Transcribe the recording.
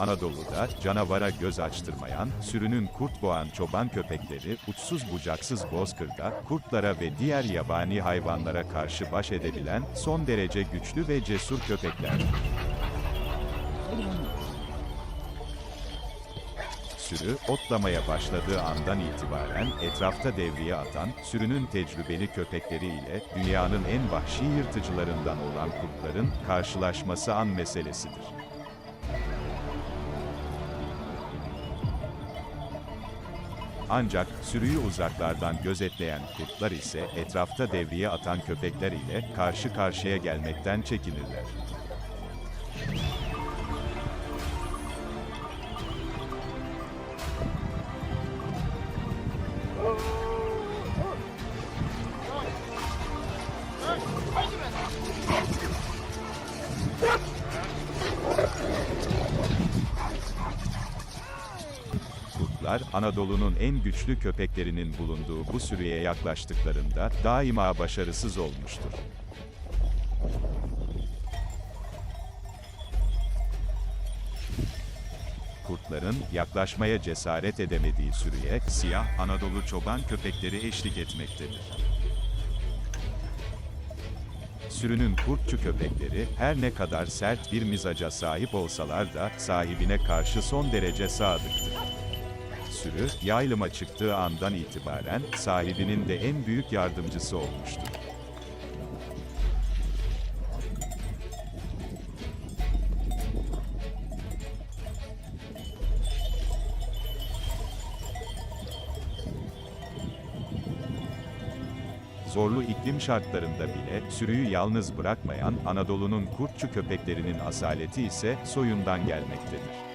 Anadolu'da canavara göz açtırmayan, sürünün kurt boğan çoban köpekleri, uçsuz bucaksız bozkırda, kurtlara ve diğer yabani hayvanlara karşı baş edebilen, son derece güçlü ve cesur köpekler. Sürü, otlamaya başladığı andan itibaren etrafta devriye atan, sürünün tecrübeli köpekleri ile dünyanın en vahşi yırtıcılarından olan kurtların karşılaşması an meselesidir. Ancak sürüyü uzaklardan gözetleyen kurtlar ise etrafta devriye atan köpekler ile karşı karşıya gelmekten çekinirler. Kurtlar, Anadolu'nun en güçlü köpeklerinin bulunduğu bu sürüye yaklaştıklarında daima başarısız olmuştur. Kurtların yaklaşmaya cesaret edemediği sürüye siyah Anadolu çoban köpekleri eşlik etmektedir. Sürünün kurtçu köpekleri her ne kadar sert bir mizaca sahip olsalar da sahibine karşı son derece sadıktır. Sürü, yaylıma çıktığı andan itibaren sahibinin de en büyük yardımcısı olmuştur. Zorlu iklim şartlarında bile sürüyü yalnız bırakmayan Anadolu'nun kurtçu köpeklerinin asaleti ise soyundan gelmektedir.